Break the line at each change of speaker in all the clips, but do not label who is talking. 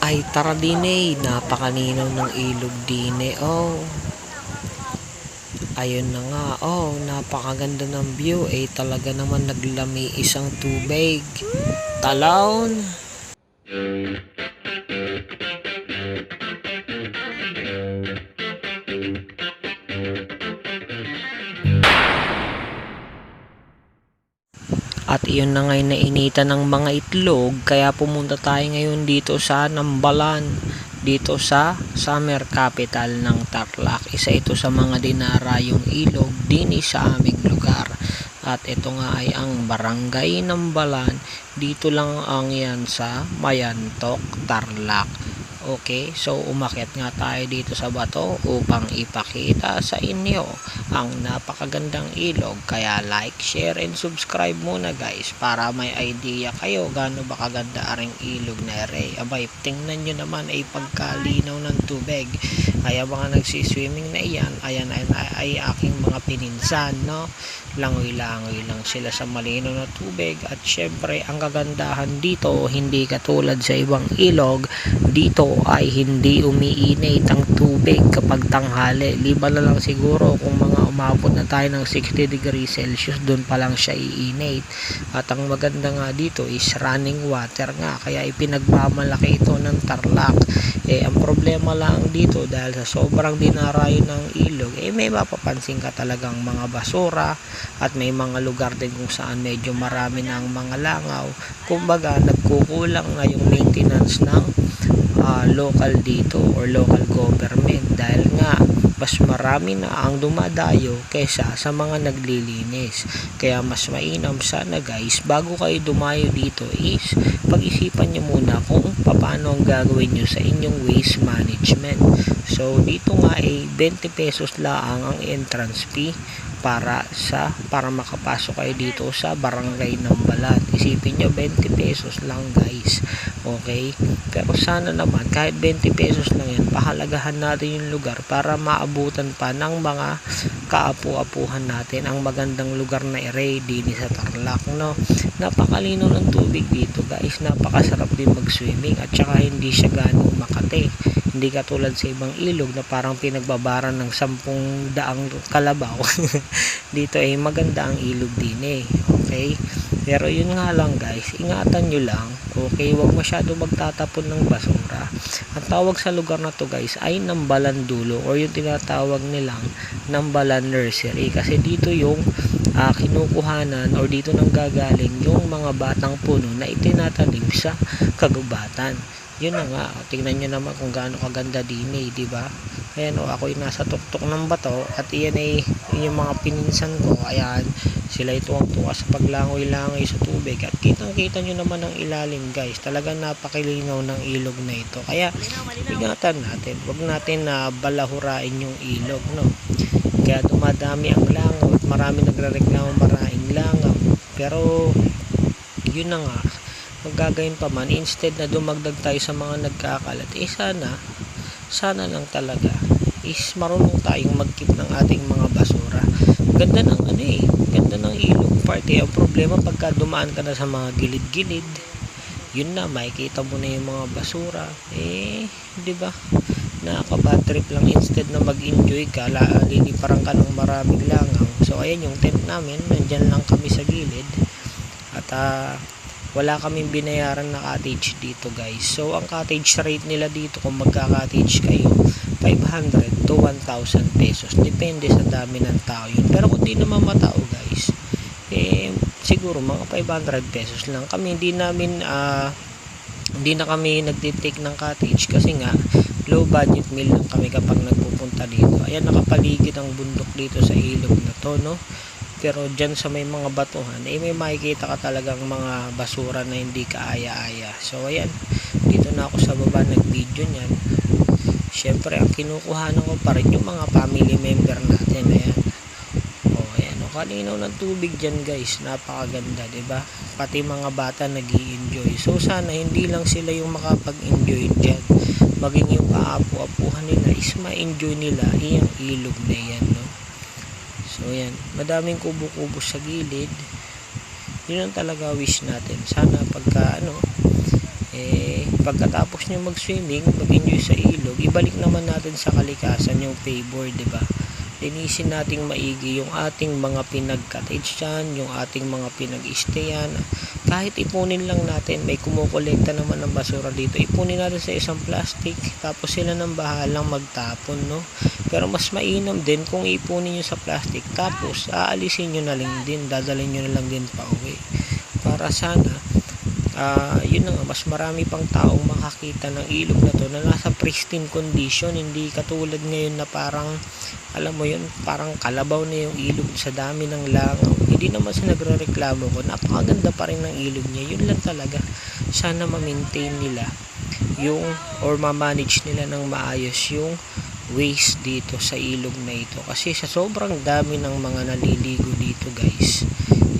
Ay tara din eh, napakalinaw ng ilog din eh. Oh. Ayun na nga, oh, napakaganda ng view. Eh, talaga naman naglami isang tubig. Talon. At iyon na ngay nainitan ng mga itlog kaya pumunta tayo ngayon dito sa Nambalan dito sa summer capital ng Tarlac. Isa ito sa mga dinarayong ilog din sa aming lugar. At ito nga ay ang barangay Nambalan. Dito lang ang yan sa Mayantok, Tarlac. Okay, so umakyat nga tayo dito sa bato upang ipakita sa inyo ang napakagandang ilog. Kaya like, share, and subscribe muna guys para may idea kayo gaano ba kaganda aring ilog na ere. Abay, tingnan nyo naman ay pagkalinaw ng tubig. Kaya mga nagsiswimming na iyan, ayan ay, ay, ay aking mga pininsan, no? Langoy-langoy lang sila sa malinaw na tubig at syempre ang kagandahan dito hindi katulad sa ibang ilog dito ay hindi umiinit ang tubig kapag tanghali. Liban na lang siguro kung mga umabot na tayo ng 60 degrees Celsius doon pa lang siya iinit. At ang maganda nga dito is running water nga kaya ipinagmamalaki ito ng Tarlac. Eh ang problema lang dito dahil sa sobrang dinarayo ng ilog eh may mapapansin ka talagang mga basura at may mga lugar din kung saan medyo marami ang mga langaw. Kumbaga nagkukulang na yung maintenance ng local dito or local government dahil nga mas marami na ang dumadayo kaysa sa mga naglilinis kaya mas mainam sana guys bago kayo dumayo dito is pag-isipan nyo muna kung paano ang gagawin nyo sa inyong waste management so dito nga ay 20 pesos lang ang entrance fee para sa para makapasok kayo dito sa barangay ng Balat. Isipin nyo 20 pesos lang guys. Okay? Pero sana naman kahit 20 pesos lang yan, pahalagahan natin yung lugar para maabutan pa ng mga kaapu-apuhan natin ang magandang lugar na ere din sa Tarlac no. Napakalino ng tubig dito guys. Napakasarap din mag-swimming at saka hindi siya ganong makate. Hindi katulad sa ibang ilog na parang pinagbabaran ng sampung daang kalabaw. dito ay maganda ang ilog din eh. Okay? Pero yun nga lang guys, ingatan nyo lang. Okay, wag masyado magtatapon ng basura. Ang tawag sa lugar na to guys ay Nambalan Dulo or yung tinatawag nilang Nambalan Nursery. Kasi dito yung uh, kinukuhanan or dito nang gagaling yung mga batang puno na itinatanim sa kagubatan yun na nga tingnan nyo naman kung gaano kaganda din eh di ba? Ayan o ako yung nasa tuktok ng bato at iyan ay yung mga pininsan ko. Ayan sila ito ang tuwa sa paglangoy-langoy sa tubig. At kitang kita nyo naman ang ilalim guys. Talagang napakilinaw ng ilog na ito. Kaya ingatan natin. Wag natin na balahurain yung ilog no? Kaya dumadami ang langaw at marami nagre-reklamo maraming langaw pero yun na nga magagawin pa man instead na dumagdag tayo sa mga nagkakalat eh sana sana lang talaga is marunong tayong magkip ng ating mga basura. Ganda ng ano eh ganda ng ilog party ang problema pagka dumaan ka na sa mga gilid-gilid yun na makikita mo na yung mga basura eh di ba? Nakaka trip lang. Instead na mag-enjoy ka liliparan ka ng maraming langaw so ayan yung tent namin. Nandyan lang kami sa gilid. At uh, wala kaming binayaran na cottage dito guys. So ang cottage rate nila dito kung magka-cottage kayo 500 to 1,000 pesos. Depende sa dami ng tao yun. Pero kung di naman matao guys eh siguro mga 500 pesos lang. Kami hindi namin uh, hindi na kami nagtitake ng cottage kasi nga low budget meal lang kami kapag nagpupunta dito. Ayan nakapaligid ang bundok dito sa ilog na to no pero dyan sa may mga batuhan eh may makikita ka talagang mga basura na hindi kaaya-aya so ayan dito na ako sa baba nag video nyan syempre ang kinukuhanan ko pa rin yung mga family member natin ayan. O ayan o kalinaw ng tubig dyan guys. Napakaganda ba? Diba? pati mga bata nag enjoy so sana hindi lang sila yung makapag-enjoy dyan. Maging yung kaapu-apuhan nila is ma-enjoy nila iyang ilog na yan no So yan, madaming kubo-kubo sa gilid. Yun ang talaga wish natin. Sana pagka ano, eh pagkatapos nyo mag-swimming, mag-enjoy sa ilog, ibalik naman natin sa kalikasan yung di ba? Linisin nating maigi yung ating mga pinag-cottage dyan, yung ating mga pinag-stayan. Kahit ipunin lang natin, may kumukolekta naman ng basura dito. Ipunin natin sa isang plastic, tapos sila nang bahalang magtapon, no? Pero mas mainam din kung ipunin nyo sa plastic, tapos aalisin nyo na lang din, dadalhin nyo na lang din pa uwi. Para sana, ah yun na nga, mas marami pang taong makakita ng ilog na to na nasa pristine condition, hindi katulad ngayon na parang alam mo yun, parang kalabaw na yung ilog sa dami ng langaw. Hindi naman sa nagre-reklamo ko, napakaganda pa rin ng ilog niya. Yun lang talaga. Sana ma-maintain nila yung or ma-manage nila ng maayos yung waste dito sa ilog na ito. Kasi sa sobrang dami ng mga naliligo dito guys,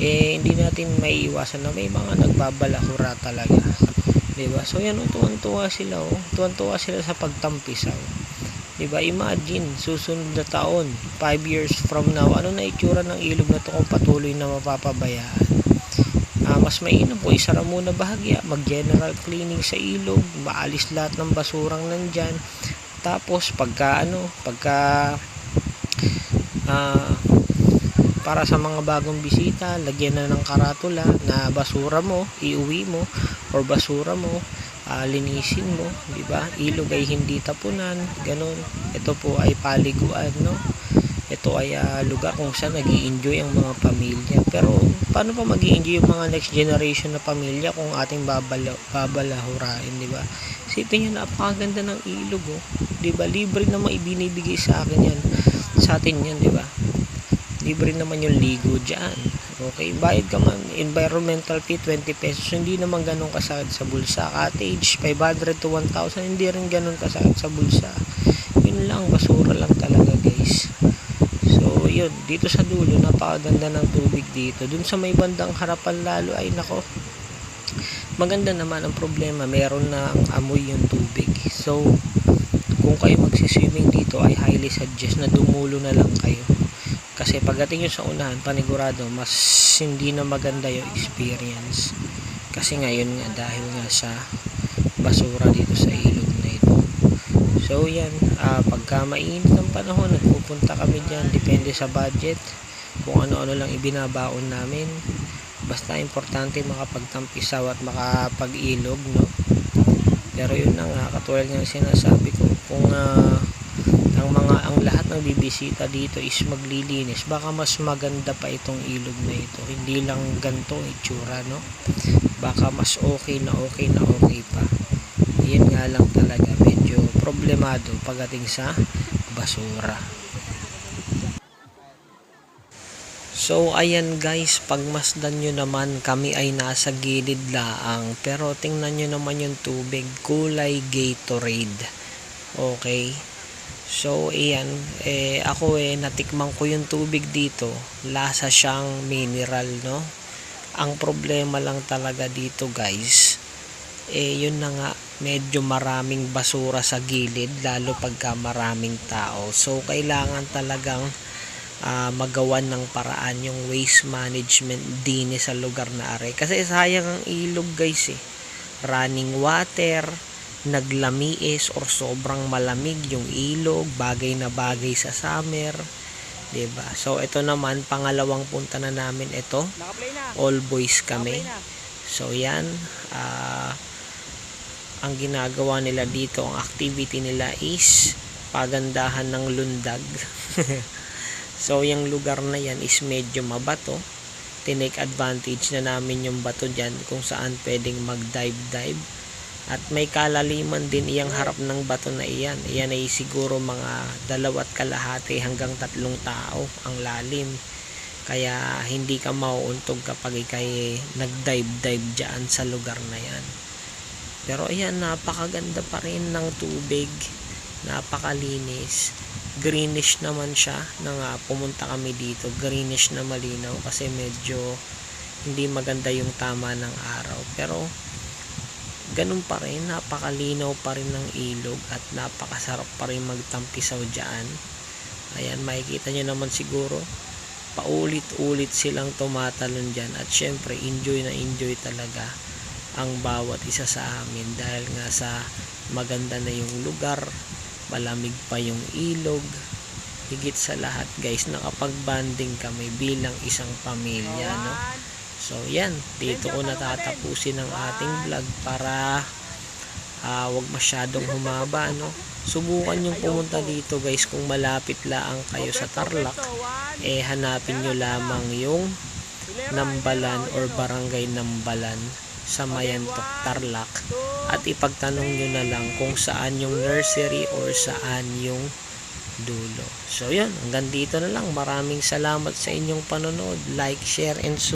eh hindi natin maiiwasan na may mga nagbabalakura talaga. 'Di ba? So yan, oh, tuwan-tuwa sila oh. Tuwan-tuwa sila sa pagtampisaw. Diba? Imagine, susunod na taon, 5 years from now, ano na itsura ng ilog na to kung patuloy na mapapabayaan? Ah, mas mainam po, isara muna bahagya, mag-general cleaning sa ilog, maalis lahat ng basurang nandyan. Tapos, pagka ano, pagka ah, para sa mga bagong bisita, lagyan na ng karatula na basura mo, iuwi mo, or basura mo, ah, linisin mo, di ba? Ilog ay hindi tapunan, ganun. Ito po ay paliguan, no? Ito ay ah, lugar kung saan nag enjoy ang mga pamilya. Pero paano pa mag enjoy yung mga next generation na pamilya kung ating babala, babalahurain, di ba? Isipin nyo, napakaganda ng ilog, oh. Di ba? Libre na maibinibigay sa akin yan. Sa atin yan, di ba? Libre naman yung ligo dyan. Okay, bayad ka man. Environmental fee, 20 pesos. Hindi naman ganun kasakit sa bulsa. Cottage, 500 to 1,000. Hindi rin ganun kasakit sa bulsa. Yun lang, basura lang talaga guys. So, yun. Dito sa dulo, napakaganda ng tubig dito. Dun sa may bandang harapan lalo, ay nako. Maganda naman ang problema. Meron na ang amoy yung tubig. So, kung kayo magsiswimming dito, ay highly suggest na dumulo na lang kayo kasi pagdating nyo sa unahan panigurado mas hindi na maganda yung experience. Kasi ngayon nga dahil nga sa basura dito sa ilog na ito. So yan uh, pagka mainit ng panahon nagpupunta kami dyan depende sa budget kung ano-ano lang ibinabaon namin. Basta importante makapagtampisaw at makapag-ilog no? Pero yun na nga katulad ng sinasabi ko kung uh, ang lahat ng bibisita dito is maglilinis. Baka mas maganda pa itong ilog na ito. Hindi lang ganto itsura no? Baka mas okay na okay na okay pa. Yan nga lang talaga medyo problemado pagdating sa basura. So ayan guys, pagmasdan nyo naman kami ay nasa gilid laang. Pero tingnan nyo naman yung tubig, kulay Gatorade. Okay. So, iyan, eh, ako eh, natikman ko yung tubig dito. Lasa siyang mineral, no? Ang problema lang talaga dito, guys, eh, yun na nga, medyo maraming basura sa gilid, lalo pagka maraming tao. So, kailangan talagang uh, magawan ng paraan yung waste management din sa lugar na are. Kasi sayang ang ilog, guys, eh. Running water, naglamiis or sobrang malamig yung ilog, bagay na bagay sa summer. 'di ba? So ito naman pangalawang punta na namin ito. All boys kami. So yan uh, ang ginagawa nila dito, ang activity nila is pagandahan ng lundag. so yung lugar na yan is medyo mabato. Tinake advantage na namin yung bato dyan kung saan pwedeng mag-dive-dive at may kalaliman din iyang harap ng bato na iyan. Iyan ay siguro mga dalawat kalahati hanggang tatlong tao ang lalim. Kaya hindi ka mauuntog kapag ikay nag-dive-dive dyan sa lugar na yan. Pero ayan, napakaganda pa rin ng tubig. Napakalinis. Greenish naman siya na nga pumunta kami dito. Greenish na malinaw kasi medyo hindi maganda yung tama ng araw. Pero ganun pa rin napakalinaw pa rin ng ilog at napakasarap pa rin magtampisaw dyan ayan makikita nyo naman siguro paulit ulit silang tumatalon dyan at syempre enjoy na enjoy talaga ang bawat isa sa amin dahil nga sa maganda na yung lugar, malamig pa yung ilog. Higit sa lahat guys, nakapag-banding kami bilang isang pamilya, no? So yan, dito ko natatapusin ang ating vlog para ah, wag masyadong humaba, no? Subukan yung pumunta dito guys kung malapit lang kayo sa Tarlac, eh hanapin nyo lamang yung Nambalan or Barangay Nambalan sa Mayantok, Tarlac. at ipagtanong nyo na lang kung saan yung nursery or saan yung dulo. So yun, hanggang dito na lang. Maraming salamat sa inyong panonood. Like, share, and subscribe.